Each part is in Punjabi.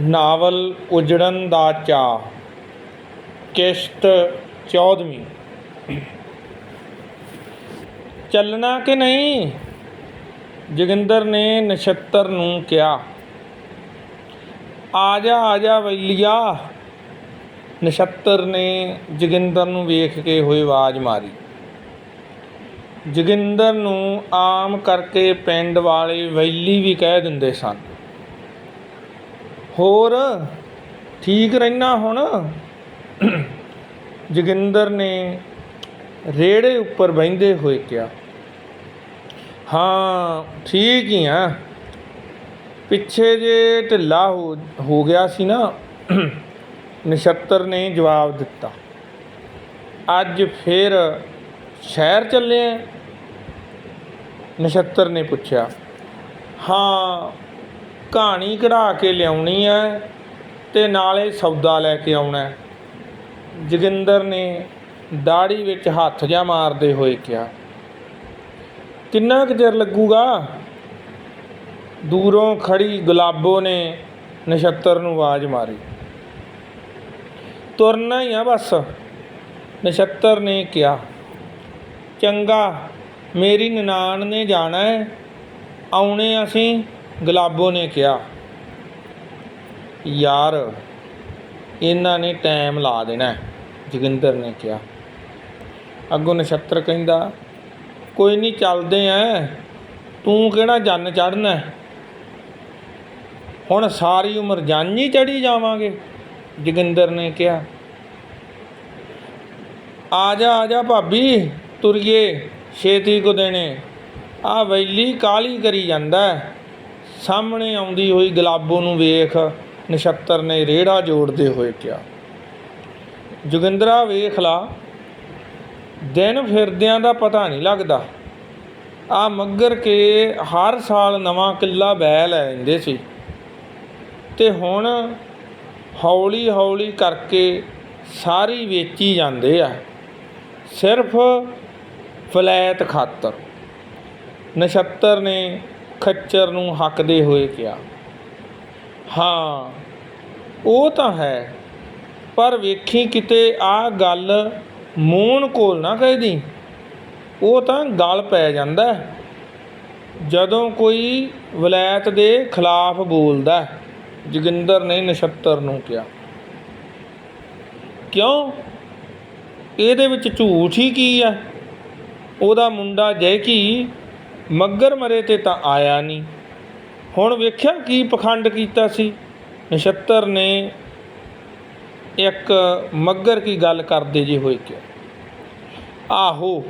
ਨਾਵਲ ਉਜੜਨ ਦਾ ਚਾਅ ਕਿਸ਼ਤ 14ਵੀਂ ਚੱਲਣਾ ਕਿ ਨਹੀਂ? ਜੋਗਿੰਦਰ ਨੇ ਨਛੱਤਰ ਨੂੰ ਕਿਹਾ। ਆ ਜਾ ਆ ਜਾ ਵੈਲੀਆ। ਨਛੱਤਰ ਨੇ ਜੋਗਿੰਦਰ ਨੂੰ ਵੇਖ ਕੇ ਹੋਈ ਆਵਾਜ਼ ਮਾਰੀ। ਜੋਗਿੰਦਰ ਨੂੰ ਆਮ ਕਰਕੇ ਪਿੰਡ ਵਾਲੇ ਵੈਲੀ ਵੀ ਕਹਿ ਦਿੰਦੇ ਸਨ। ਹੋਰ ਠੀਕ ਰਹਿਣਾ ਹੁਣ। ਜੋਗਿੰਦਰ ਨੇ ਰੇੜੇ ਉੱਪਰ ਬਹਿੰਦੇ ਹੋਏ ਕਿਹਾ, ਹਾਂ, ਠੀਕ ਹੀ ਆ। ਪਿੱਛੇ ਜੇ ਢਿੱਲਾ ਹੋ ਹੋ ਗਿਆ ਸੀ ਨਾ, ਨਛੱਤਰ ਨੇ ਜਵਾਬ ਦਿੱਤਾ, ਅੱਜ ਫਿਰ ਸ਼ਹਿਰ ਚੱਲੇ ਆ? ਨਛੱਤਰ ਨੇ ਪੁੱਛਿਆ, ਹਾਂ ਕਹਾਣੀ ਕਢਾ ਕੇ ਲਿਆਉਣੀ ਹੈ ਅਤੇ ਨਾਲੇ ਸੌਦਾ ਲੈ ਕੇ ਆਉਣਾ ਜੋਗਿੰਦਰ ਨੇ ਦਾੜੀ ਵਿੱਚ ਹੱਥ ਜਾ ਮਾਰਦੇ ਹੋਏ ਕਿਹਾ, ਕਿੰਨਾ ਕੁ ਚਿਰ ਲੱਗੂਗਾ? ਦੂਰੋਂ ਖੜੀ ਗੁਲਾਬੋ ਨੇ ਨਛੱਤਰ ਨੂੰ ਆਵਾਜ਼ ਮਾਰੀ। ਤੁਰਨਾ ਹੀ ਆ ਬਸ, ਨਛੱਤਰ ਨੇ ਕਿਹਾ। ਚੰਗਾ, ਮੇਰੀ ਨਨਾਣ ਨੇ ਜਾਣਾ ਹੈ। ਆਉਣੇ ਅਸੀਂ। ਗੁਲਾਬੋ ਨੇ ਕਿਹਾ, ਯਾਰ, ਇਹਨਾਂ ਨੇ ਟਾਈਮ ਲਾ ਦੇਣਾ ਜੋਗਿੰਦਰ ਨੇ ਕਿਹਾ। ਅੱਗੋਂ ਨਛੱਤਰ ਕਹਿੰਦਾ, ਕੋਈ ਨਹੀਂ ਚੱਲਦੇ ਆ, ਤੂੰ ਕਿਹੜਾ ਜੰਨ ਚੜਨਾ ਹੁਣ ਸਾਰੀ ਉਮਰ ਜੰਨ ਹੀ ਚੜੀ ਜਾਵਾਂਗੇ, ਜੋਗਿੰਦਰ ਨੇ ਕਿਹਾ। ਆ ਜਾ ਆ ਜਾ ਭਾਬੀ, ਤੁਰੀਏ, ਛੇਤੀ ਕੋ ਦੇਣੇ ਆ ਵੈਲੀ ਕਾਲੀ ਕਰੀ ਜਾਂਦਾ ਸਾਹਮਣੇ ਆਉਂਦੀ ਹੋਈ ਗੁਲਾਬੋ ਨੂੰ ਵੇਖ ਨਛੱਤਰ ਨੇ ਰੇੜਾ ਜੋੜਦੇ ਹੋਏ ਕਿਹਾ, ਜੋਗਿੰਦਰਾ, ਵੇਖ ਲਾ। ਦਿਨ ਫਿਰਦਿਆਂ ਦਾ ਪਤਾ ਨਹੀਂ ਲੱਗਦਾ। ਆ ਮੱਗਰ ਕੇ ਹਰ ਸਾਲ ਨਵਾਂ ਕਿੱਲਾ ਬੈ ਲੈ ਲੈਂਦੇ ਸੀ। ਤੇ ਹੁਣ ਹੌਲੀ ਹੌਲੀ ਕਰਕੇ ਸਾਰੀ ਵੇਚੀ ਜਾਂਦੇ ਆ। ਸਿਰਫ ਫਲੈਤ ਖਾਤਰ। ਨਛੱਤਰ ਨੇ ਖੱਚਰ ਨੂੰ ਹੱਕਦੇ ਹੋਏ ਕਿਹਾ, ਹਾਂ, ਉਹ ਤਾਂ ਹੈ, ਪਰ ਵੇਖੀ ਕਿਤੇ ਆ ਗੱਲ ਮੂੰਹ ਕੋਲ ਨਾ ਕਹਿਦੀ। ਉਹ ਤਾਂ ਗਲ ਪੈ ਜਾਂਦਾ ਜਦੋਂ ਕੋਈ ਵਲੈਤ ਦੇ ਖਿਲਾਫ ਬੋਲਦਾ ਜੋਗਿੰਦਰ ਨੇ ਨਛੱਤਰ ਨੂੰ ਕਿਹਾ। ਕਿਉਂ? ਇਹਦੇ ਵਿੱਚ ਝੂਠ ਹੀ ਕੀ ਹੈ? ਉਹਦਾ ਮੁੰਡਾ ਜੈਕੀ ਮੱਗਰ ਮਰੇ ਤੇ ਤਾਂ ਆਇਆ ਨਹੀਂ। ਹੁਣ ਵੇਖਿਆ ਕੀ ਪਖੰਡ ਕੀਤਾ ਸੀ। ਨਛੱਤਰ ਨੇ ਇੱਕ ਮੱਗਰ ਕੀ ਗੱਲ ਕਰਦੇ ਜੇ ਹੋਏ ਕਿ ਆਹੋ,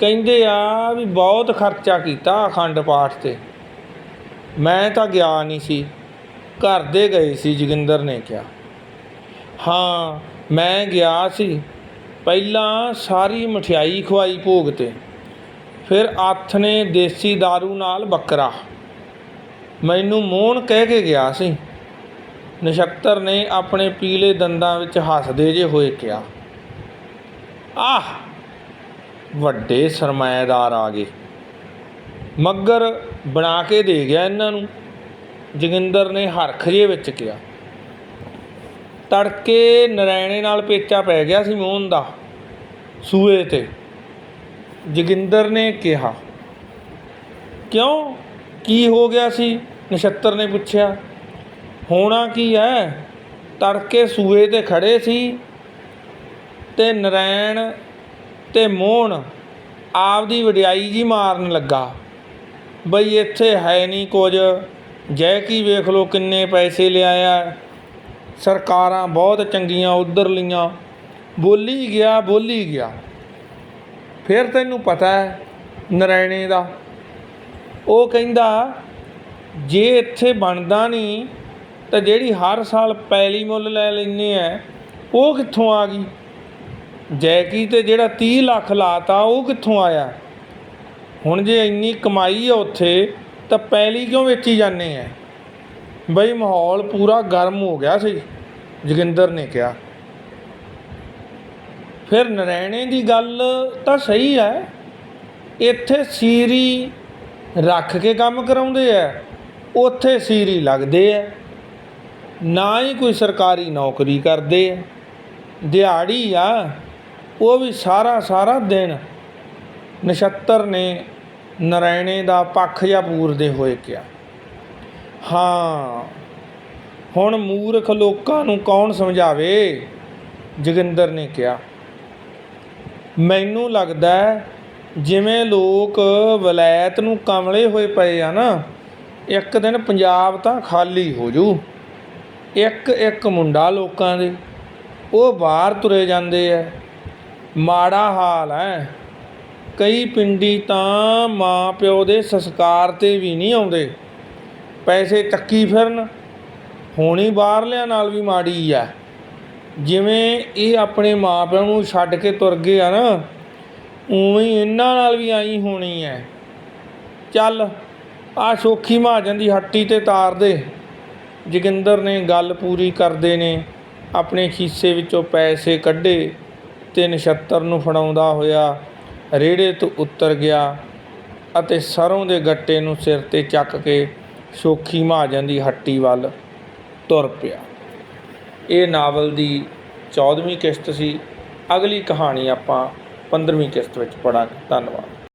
ਕਹਿੰਦੇ ਆ ਵੀ ਬਹੁਤ ਖਰਚਾ ਕੀਤਾ ਅਖੰਡ ਪਾਠ ਤੇ। ਮੈਂ ਤਾਂ ਗਿਆ ਨਹੀਂ ਸੀ। ਘਰ ਦੇ ਗਏ ਸੀ, ਜੋਗਿੰਦਰ ਨੇ ਕਿਹਾ। ਹਾਂ, ਮੈਂ ਗਿਆ ਸੀ। ਪਹਿਲਾਂ ਸਾਰੀ ਮਠਿਆਈ ਖਵਾਈ ਭੋਗ ਤੇ। ਫਿਰ ਅੱਥ ਨੇ ਦੇਸੀ दारू ਨਾਲ ਬੱਕਰਾ। ਮੈਨੂੰ ਮੋਹਨ ਕਹਿ ਕੇ ਗਿਆ ਸੀ। ਨਛੱਤਰ ਨੇ ਆਪਣੇ ਪੀਲੇ ਦੰਦਾਂ ਵਿੱਚ ਹੱਸਦੇ ਜੇ ਹੋਏ ਕਿਹਾ, ਆਹ, ਵੱਡੇ ਸਰਮਾਏਦਾਰ ਆ ਗਏ। ਮੱਗਰ ਬਣਾ ਕੇ ਦੇ ਗਿਆ ਇਹਨਾਂ ਨੂੰ। ਜੋਗਿੰਦਰ ਨੇ ਹਰਖ ਜੇ ਵਿੱਚ ਕਿਹਾ, ਤੜਕੇ ਨਰੈਣੇ ਨਾਲ ਪੇਚਾ ਪੈ ਗਿਆ ਸੀ ਮੋਹਨ ਦਾ ਸੂਏ ਤੇ। ਜੋਗਿੰਦਰ ਨੇ ਕਿਹਾ, ਕਿਉਂ? ਕੀ ਹੋ ਗਿਆ ਸੀ? ਨਛੱਤਰ ਨੇ ਪੁੱਛਿਆ, ਹੋਣਾ ਕੀ ਹੈ ਤੜਕੇ ਸੂਏ ਤੇ ਖੜੇ ਸੀ ਤੇ ਨਰੈਣ ਤੇ ਮੋਹਨ ਆਪਦੀ ਵਡਿਆਈ ਜੀ ਮਾਰਨ ਲੱਗਾ। ਬਈ ਇੱਥੇ ਹੈ ਨਹੀਂ ਕੁਝ, ਜੈ ਕੀ ਵੇਖ ਲੋ ਕਿੰਨੇ ਪੈਸੇ ਲਿਆਇਆ ਸਰਕਾਰਾਂ ਬਹੁਤ ਚੰਗੀਆਂ, ਉਧਰ ਲੀਆਂ। ਬੋਲੀ ਗਿਆ ਬੋਲੀ ਗਿਆ। ਫਿਰ ਤੈਨੂੰ ਪਤਾ ਹੈ ਨਰਾਇਣੇ ਦਾ। ਉਹ ਕਹਿੰਦਾ, ਜੇ ਇੱਥੇ ਬਣਦਾ ਨਹੀਂ, ਤਾਂ ਜਿਹੜੀ ਹਰ ਸਾਲ ਪੈਲੀ ਮੁੱਲ ਲੈ ਲੈਂਦੇ ਆ, ਉਹ ਕਿੱਥੋਂ ਆ ਗਈ? ਜੈਕੀ ਤੇ ਜਿਹੜਾ 30 ਲੱਖ ਲਾਤਾ, ਉਹ ਕਿੱਥੋਂ ਆਇਆ? ਹੁਣ ਜੇ ਇੰਨੀ ਕਮਾਈ ਆ ਉੱਥੇ, ਤਾਂ ਪੈਲੀ ਕਿਉਂ ਵੇਚੀ ਜਾਂਦੇ ਆ? ਬਈ ਮਾਹੌਲ ਪੂਰਾ ਗਰਮ ਹੋ ਗਿਆ ਸੀ, ਜੋਗਿੰਦਰ ਨੇ ਕਿਹਾ। ਫਿਰ ਨਰੈਣੇ ਦੀ ਗੱਲ ਤਾਂ ਸਹੀ ਹੈ। ਇੱਥੇ ਸੀਰੀ ਰੱਖ ਕੇ ਕੰਮ ਕਰਾਉਂਦੇ ਆ, ਉੱਥੇ ਸੀਰੀ ਲੱਗਦੇ ਆ। ਨਾ ਹੀ ਕੋਈ ਸਰਕਾਰੀ ਨੌਕਰੀ ਕਰਦੇ ਆ। ਦਿਹਾੜੀ ਆ, ਉਹ ਵੀ ਸਾਰਾ ਸਾਰਾ ਦਿਨ। ਨਛੱਤਰ ਨੇ ਨਰਾਇਣੇ ਦਾ ਪੱਖ ਜਿਹਾ ਪੂਰਦੇ ਹੋਏ ਕਿਹਾ, ਹਾਂ, ਹੁਣ ਮੂਰਖ ਲੋਕਾਂ ਨੂੰ ਕੌਣ ਸਮਝਾਵੇ? ਜੋਗਿੰਦਰ ਨੇ ਕਿਹਾ ਮੈਨੂੰ ਲੱਗਦਾ ਜਿਵੇਂ ਲੋਕ ਵਲੈਤ ਨੂੰ ਕਮਲੇ ਹੋਏ ਪਏ ਆ ਨਾ, ਇੱਕ ਦਿਨ ਪੰਜਾਬ ਤਾਂ ਖਾਲੀ ਹੋ ਜੂ। ਇੱਕ ਇੱਕ ਮੁੰਡਾ ਲੋਕਾਂ ਦੇ, ਉਹ ਬਾਹਰ ਤੁਰੇ ਜਾਂਦੇ ਐ ਮਾੜਾ ਹਾਲ ਹੈ। ਕਈ ਪਿੰਡੀ ਤਾਂ ਮਾਂ ਪਿਓ ਦੇ ਸੰਸਕਾਰ ਤੇ ਵੀ ਨਹੀਂ ਆਉਂਦੇ। ਪੈਸੇ ਤੱਕੀ ਫਿਰਨ। ਹੋਣੀ ਬਾਹਰਲਿਆਂ ਨਾਲ ਵੀ ਮਾੜੀ ਆ। ਜਿਵੇਂ ਇਹ ਆਪਣੇ ਮਾਂ ਪਿਓ ਨੂੰ ਛੱਡ ਕੇ ਤੁਰ ਗਏ ਆ ਨਾ, ਉਵੇਂ ਹੀ ਇਹਨਾਂ ਨਾਲ ਵੀ ਆਈ ਹੋਣੀ ਹੈ ਚੱਲ ਆ ਸੋਖੀ ਮਹਾਜਨ ਦੀ ਹੱਟੀ ਤੇ ਤਾਰ ਦੇ। ਜੋਗਿੰਦਰ ਨੇ ਗੱਲ ਪੂਰੀ ਕਰਦੇ ਨੇ, ਆਪਣੇ ਖੀਸੇ ਵਿੱਚੋਂ ਪੈਸੇ ਕੱਢੇ ਤੇ ਨਛੱਤਰ ਨੂੰ ਫੜਾਉਂਦਾ ਹੋਇਆ ਰੇੜੇ ਤੋਂ ਉੱਤਰ ਗਿਆ ਅਤੇ ਸਰੋਂ ਦੇ ਗੱਟੇ ਨੂੰ ਸਿਰ ਤੇ ਚੱਕ ਕੇ ਸੋਖੀ ਮਹਾਜਨ ਦੀ ਹੱਟੀ ਵੱਲ ਤੁਰ ਪਿਆ। ਇਹ ਨਾਵਲ ਦੀ 14ਵੀਂ ਕਿਸ਼ਤ ਸੀ। ਅਗਲੀ ਕਹਾਣੀ ਆਪਾਂ 15ਵੀਂ ਕਿਸ਼ਤ ਵਿੱਚ ਪੜਾਂਗੇ ਧੰਨਵਾਦ।